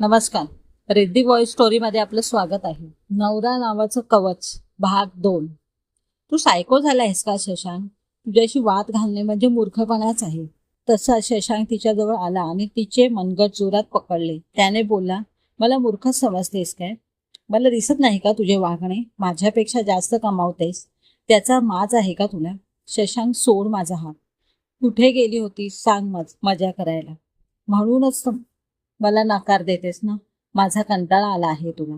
नमस्कार. रेड्डी व्हॉइस स्टोरीमध्ये आपलं स्वागत आहे. नवरा नावाचं कवच भाग दोन. तू सायको झाला आहेस का शशांक? तुझ्याशी वाद घालणे म्हणजे मूर्खपणाच आहे. तसा शशांक तिच्याजवळ आला आणि तिचे मनगट जोरात पकडले. त्याने बोलला मला मूर्खच समजतेस काय? मला दिसत नाही का तुझे वागणे? माझ्यापेक्षा जास्त कमावतेस? त्याचा माज आहे का तुला? शशांक सोड माझा हात. कुठे गेली होती सांग मज मजा करायला. म्हणूनच मला नकार देतेस ना? माझा कंटाळा आला आहे तुला.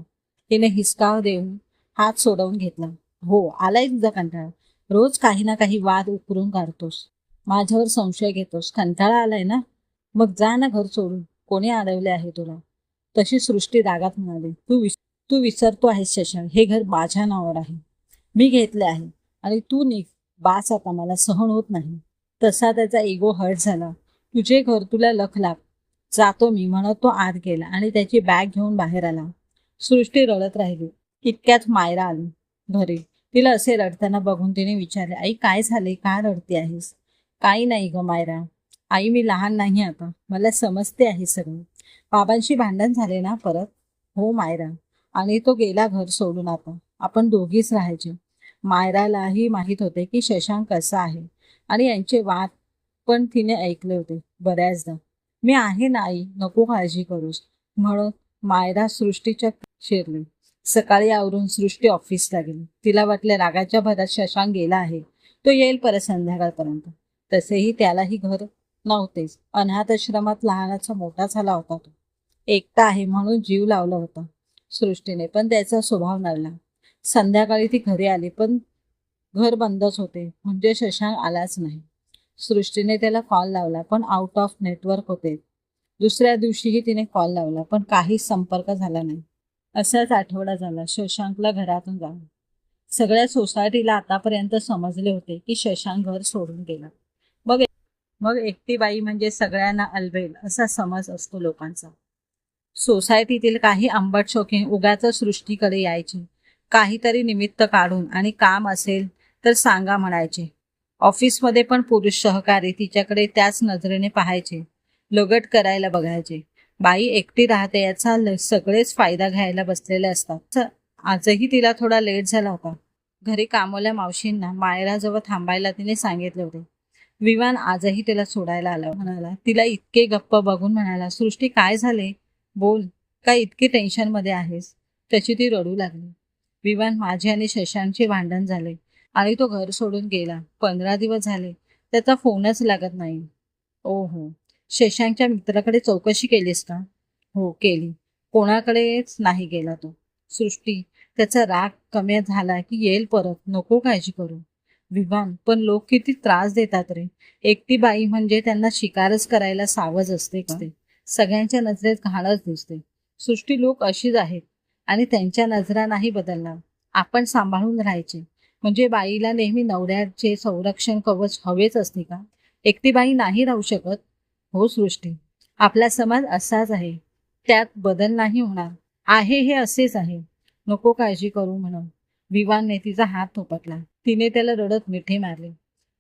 तिने हिसकाव देऊन हात सोडवून घेतला. हो आलाय तुझा कंटाळा. रोज काही ना काही वाद उकरून काढतोस. माझ्यावर संशय घेतोस. कंटाळा आलाय ना? मग जा ना घर सोडून. कोणी अडवले आहे तुला? तशी सृष्टी रागात म्हणाली. तू विस तू विसरतो आहेस शशांक. हे घर माझ्या नावावर आहे. मी घेतले आहे. आणि तू निघ. बास आता. मला सहन होत नाही. तसा त्याचा इगो हर्ट झाला. तुझे घर तुला लख लाग जातो मी म्हणत तो आत गेला आणि त्याची बॅग घेऊन बाहेर आला. सृष्टी रडत राहिली. इतक्यात मायरा आली. घरी. तिला असे रडताना बघून तिने विचारले आई काय झाले का रडते आहेस? काही नाही ग मायरा. आई मी लहान नाही आता. मला समजते आहे सगळं. बाबांशी भांडण झाले ना परत? हो मायरा. आणि तो गेला घर सोडून आता. आपण दोघीच राहायचे. मायरालाही माहीत होते की शशांक कसा आहे. आणि यांचे वाद पण तिने ऐकले होते बऱ्याचदा. मी आहे ना आई. नको काळजी करूस. म्हणून मायरा सृष्टीच्या शिरली. सकाळी आवरून सृष्टी ऑफिसला गेली. तिला वाटले रागाच्या भरात शशांक गेला आहे. तो येईल परत संध्याकाळपर्यंत. तसेही त्यालाही घर नव्हतेच. अनाथाश्रमात लहानाचा मोठा झाला होता तो. एकटा आहे म्हणून जीव लावला होता. सृष्टीने पण त्याचा स्वभाव नडला. संध्याकाळी ती घरी आली पण घर बंदच होते. म्हणजे शशांक आलाच नाही. सृष्टीने त्याला कॉल लावला पण आउट ऑफ नेटवर्क होते. दुसऱ्या दिवशीही तिने कॉल लावला पण काही संपर्क झाला नाही. असाच आठवडा झाला शशांकला घरातून जाऊन. सगळ्या सोसायटीला आतापर्यंत समजले होते की शशांक घर सोडून गेला. मग मग एकटी बाई म्हणजे सगळ्यांना अलबेल असा समज असतो लोकांचा. सोसायटीतील काही आंबट शोके उगाच सृष्टीकडे यायचे. काहीतरी निमित्त काढून आणि काम असेल तर सांगा म्हणायचे. ऑफिसमध्ये पण पुरुष सहकारी तिच्याकडे त्याच नजरेने पाहायचे लगट करायला बघायचे. बाई एकटी राहते याचा सगळेच फायदा घ्यायला बसलेले असतात. आजही तिला थोडा लेट झाला होता. घरी कामवल्या मावशींना मायराजवळ थांबायला तिने सांगितले होते. विमान आजही तिला सोडायला आला. म्हणाला तिला इतके गप्प बघून म्हणाला सृष्टी काय झाले? बोल का इतकी टेन्शनमध्ये आहेस त्याची ती रडू लागली. विमान माझे आणि शशांचे भांडण झाले. आणि तो घर सोडून गेला. पंधरा दिवस झाले. त्याचा फोनच लागत नाही. ओ हो शशांकच्या मित्राकडे चौकशी केलीस का? हो केली. कोणाकडेच नाही गेला तो. सृष्टी त्याचा राग कमी झाला की येईल परत. नको काळजी करू. विवान पण लोक किती त्रास देतात रे. एकटी बाई म्हणजे त्यांना शिकारच करायला सावज असते का? सगळ्यांच्या नजरेत घाणच दिसते. सृष्टी लोक अशीच आहेत. आणि त्यांच्या नजरा नाही बदलणार. आपण सांभाळून राहायचे. म्हणजे बाईला नेहमी नवऱ्याचे संरक्षण कवच हवेच असते का? एकटी बाई नाही राहू शकत. हो सृष्टी आपला समाज असाच आहे. त्यात बदल नाही होणार. आहे हे असेच आहे. नको काळजी करू म्हणून. विवानने तिचा हात थोपटला. तिने त्याला रडत मिठी मारले.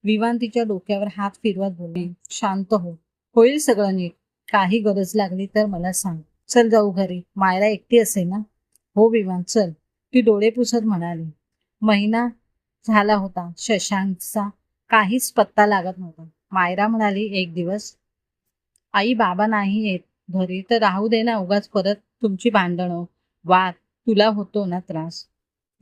विवान तिच्या डोक्यावर हात फिरवत बोलली शांत हो. होईल सगळं नीट. काही गरज लागली तर मला सांग. चल जाऊ घरी. मायरा एकटी असे ना? हो विवान चल. ती डोळे पुसत म्हणाली. महिना झाला होता. शशांकचा काहीच पत्ता लागत नव्हता. मायरा म्हणाली एक दिवस. आई बाबा नाही येत. घरी तर राहू दे ना उगाच परत. तुमची भांडणं वाद तुला होतो ना त्रास.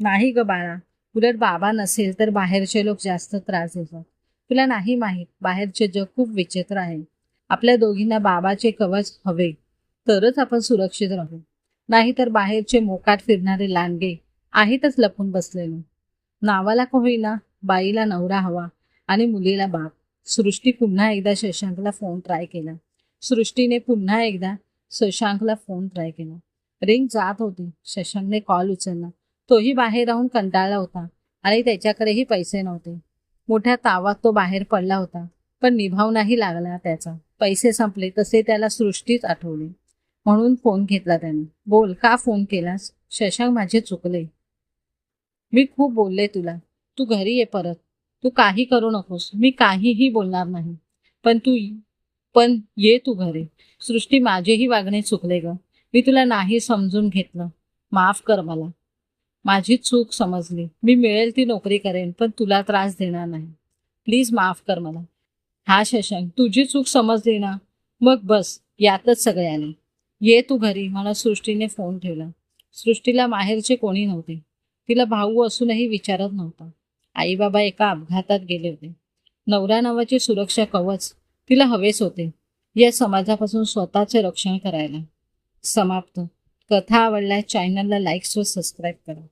नाही ग बाळा. उलट बाबा नसेल तर बाहेरचे लोक जास्त त्रास देतात. तुला नाही माहीत बाहेरचे जग खूप विचित्र आहे. आपल्या दोघींना बाबाचे कवच हवे. तरच आपण सुरक्षित राहू. नाहीतर बाहेरचे मोकाट फिरणारे लांडगे आहेतच लपून बसलेले. नावाला का होईना बाईला नवरा हवा आणि मुलीला बाप. सृष्टी पुन्हा एकदा शशांकला फोन ट्राय केला. सृष्टीने पुन्हा एकदा शशांकला फोन ट्राय केला. रिंग जात होती. शशांकने कॉल उचलला. तोही बाहेर राहून कंटाळला होता आणि त्याच्याकडेही पैसे नव्हते. मोठ्या तावात तो बाहेर पडला होता पण निभाव नाही लागला त्याचा. पैसे संपले तसे त्याला सृष्टीच आठवली. म्हणून फोन घेतला त्याने. बोल का फोन केलास? शशांक माझे चुकले. मी खूप बोलले तुला. तू घरी ये परत. तू काही करू नकोस. मी काहीही बोलणार नाही. पण तू पण ये तू घरी. सृष्टी माझेही वागणे चुकले ग. मी तुला नाही समजून घेतलं. माफ कर मला. माझी चूक समजली. मी मिळेल ती नोकरी करेन पण तुला त्रास देणार नाही. प्लीज माफ कर मला. हा शशांक तुझी चूक समजली ना? मग बस यातच सगळ्याने ये तू घरी मला सृष्टीने फोन ठेवला. सृष्टीला माहेरचे कोणी नव्हते. तिला भाऊ असूनही विचारत नव्हता. आई बाबा एका अपघातात गेले होते. नवरा नावाचे सुरक्षा कवच तिला हवेच होते. या समाजापासून स्वतःचे रक्षण करायला. समाप्त. कथा आवडल्यास चॅनलला लाईक्स व सबस्क्राईब करा.